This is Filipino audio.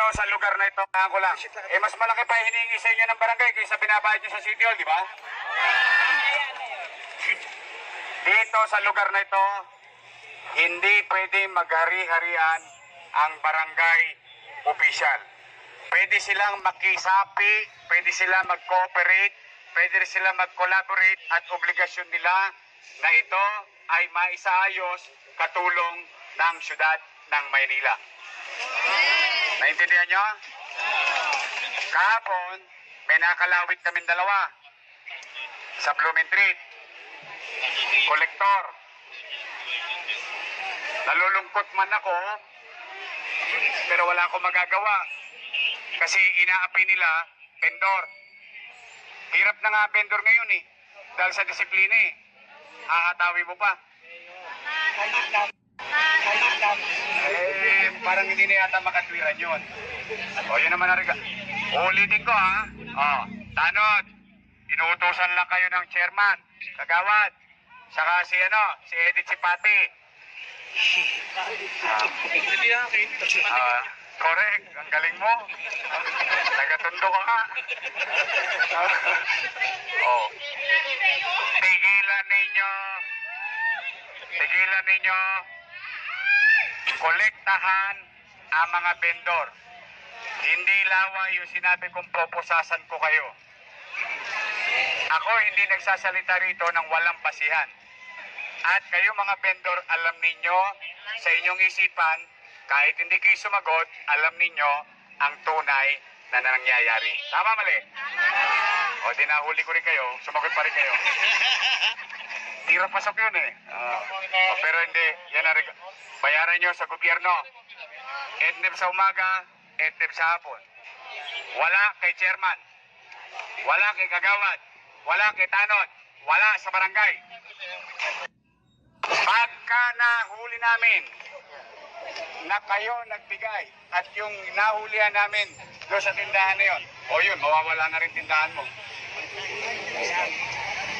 Dito sa lugar na ito, ako lang. Eh, mas malaki pa hinihingi sa inyo ng barangay kaysa binabayad nyo sa City Hall, di ba? Dito sa lugar na ito, hindi pwede maghari-harian ang barangay official. Pwede silang makisapi, pwede sila mag-cooperate, pwede sila mag-collaborate at obligasyon nila na ito ay maisaayos katulong ng syudad ng Maynila. Naintindihan nyo? Kahapon, may nakalawit kaming dalawa sa Blooming Kolektor. Nalulungkot man ako, pero wala akong magagawa. Kasi inaapi nila, vendor. Hirap na nga vendor ngayon eh. Dahil sa disiplina eh. Hahatawi mo pa. Eh, parang hindi na yata makatwiran yun. O, yun naman ang rega- Ulitin ko ha. O, tanod. Inuutosan lang kayo ng chairman, kagawad, saka si ano, si Edith Sipati. Ah, correct. Ang galing mo. Nagatundo ka nga. oh. Tigilan ninyo. Tigilan ninyo. Kolektahan ang mga vendor. Hindi lawa yung sinabi kong proposasan ko kayo. Ako hindi nagsasalita rito ng walang basihan. At kayo mga vendor, alam ninyo sa inyong isipan, kahit hindi kayo sumagot, alam ninyo ang tunay na nangyayari. Tama mali? O di nahuli ko rin kayo, sumagot pa rin kayo. Tira pasok yun eh. O, pero hindi, yan reg- bayaran nyo sa gobyerno. Etnep sa umaga, etnep sa hapon. Wala kay chairman. Wala kay kagawad. Wala kay tanod. Wala sa barangay. Pagka nahuli namin na kayo nagbigay at yung nahulihan namin doon sa tindahan na yon, o yun, mawawala na rin tindahan mo.